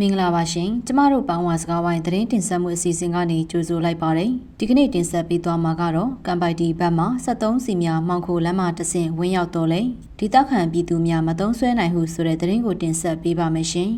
မင်္ဂလာပါရှင်ကျမတို့ပေါင်းဝါစကားဝိုင်းသတင်းတင်ဆက်မှုအစီအစဉ်ကနေကြိုဆိုလိုက်ပါတယ်ဒီကနေ့တင်ဆက်ပေးသွားမှာကတော့ကမ်ပိုက်တီဘက်မှာ73စီများမောင်ခိုလမ်းမတဆင့်ဝင်းရောက်တော့လေဒေသခံပြည်သူများမသုံးဆွဲနိုင်ဟုဆိုတဲ့သတင်းကိုတင်ဆက်ပေးပါမယ်ရှင်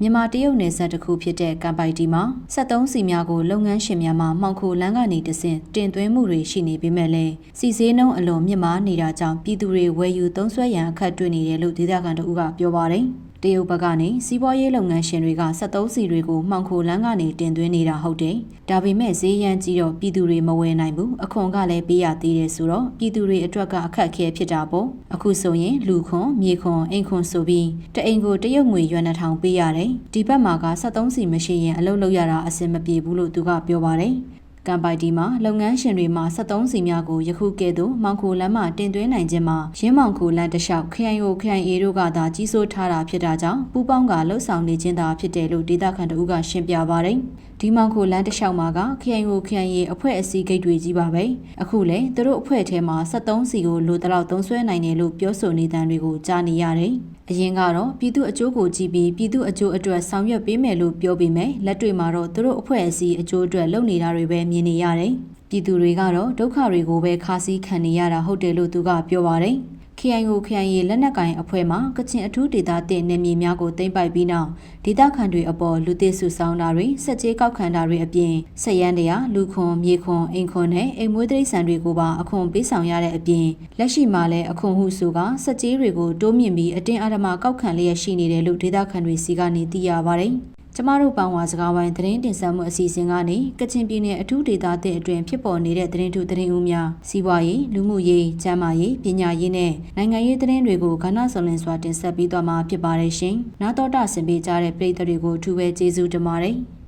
မြန်မာတရုတ်နယ်စပ်တစ်ခုဖြစ်တဲ့ကမ်ပိုက်တီမှာ73စီများကိုလုပ်ငန်းရှင်များမှမှောင်ခိုလမ်းကနေတဆင့်တင်သွင်းမှုတွေရှိနေပေမဲ့လည်းစီစည်းနှုံးအလွန်မြင့်မားနေတာကြောင့်ပြည်သူတွေဝယ်ယူသုံးစွဲရန်အခက်တွေ့နေတယ်လို့ဒေသခံတို့ကပြောပါတယ် တရုတ်ဘက်ကနေစီးပွားရေးလုပ်ငန်းရှင်တွေက73စီတွေကိုမှောင်ခိုလမ်းကနေတင်သွင်းနေတာဟုတ်တယ်။ဒါပေမဲ့ဈေးရန်ကြီးတော့ပြည်သူတွေမဝယ်နိုင်ဘူး။အခွန်ကလည်းပေးရသေးတယ်ဆိုတော့ပြည်သူတွေအတွက်ကအခက်အခဲဖြစ်တာပေါ့။အခုဆိုရင်လူခွန်မြေခွန်အိမ်ခွန်ဆိုပြီးတအိမ်ကိုတရုတ်ငွေရွက်နှထောင်ပေးရတယ်။ဒီဘက်မှာက73စီမရှိရင်အလုပ်လုပ်ရတာအဆင်မပြေဘူးလို့သူကပြောပါတယ်။ ကမ်ပိုက်တီမှာလုပ်ငန်းရှင်တွေမှာ73စီများကိုယခုကဲ့သို့မောင်ခိုလမ်းမှတင်သွင်းနိုင်ခြင်းမှာရင်းမောင်ခိုလမ်းတစ်လျှောက် KIO KIA တို့ကသာကြီးစိုးထားတာဖြစ်တာကြောင့်ပူပေါင်းကလှုပ်ဆောင်နေခြင်းသာဖြစ်တယ်လို့ဒေသခံတို့ကရှင်းပြပါတယ်။ဒီမောင်ခိုလမ်းတစ်လျှောက်မှာက KIO KIA အဖွဲ့အစည်းဂိတ်တွေကြီးပါပဲ။အခုလေသူတို့အဖွဲ့ထဲမှာ73စီကိုလိုတလောက်သုံးဆွဲနိုင်တယ်လို့ပြောဆိုနေတဲ့တွေကိုကြားနေရတယ်။အရင်ကတော့ပြည်သူအကျိုးကိုကြည့်ပြီးပြည်သူအကျိုးအတွက်ဆောင်ရွက်ပေးမယ်လို့ပြောပြီးမယ်လက်တွေ့မှာတော့သူတို့အဖွဲ့အစည်းအကျိုးအတွက်လုပ်နေတာတွေပဲမြင်နေရတယ်။ပြည်သူတွေကတော့ဒုက္ခတွေကိုပဲခါးစည်းခံနေရတာဟုတ်တယ်လို့သူကပြောပါတယ်။ KIO KIA လက်နက်ကင်အဖွဲ့မှကချင်အထူးဒေသတင်နေမြေများကိုသိမ်းပိုက်ပြီးနောက်ဒေသခံတွေအပေါ်လူသစ်စုဆောင်းတာတွေစက်ကြေးကောက်ခံတာတွေအပြင်ဆက်ရန်တရားလူခွန်မြေခွန်အိမ်ခွန်နဲ့အိမ်မွေးတိရစ္ဆာန်တွေကိုပါအခွန်ပေးဆောင်ရတဲ့အပြင်လက်ရှိမှာလည်းအခွန်ဟုဆိုကစက်ကြေးတွေကိုတိုးမြင့်ပြီးအတင်းအဓမ္မကောက်ခံလျက်ရှိနေတယ်လို့ဒေသခံတွေစီကနေသိရပါတယ်။ ကျမတို့ပောင်ဝါစကားဝိုင်းသတင်းတင်ဆက်မှုအစီအစဉ်ကနေကချင်ပြည်နယ်အထူးဒေသတဲ့အတွင်းဖြစ်ပေါ်နေတဲ့သတင်းထုသတင်းဦးများစီးပွားရေးလူမှုရေးကျန်းမာရေးပညာရေးနဲ့နိုင်ငံရေးသတင်းတွေကိုကဏ္ဍစုံလင်စွာတင်ဆက်ပေးသွားမှာဖြစ်ပါတယ်ရှင်။နာတော်တာဆင်ပေးကြတဲ့ပရိသတ်တွေကိုအထူးပဲကျေးဇူးတင်ပါတယ်။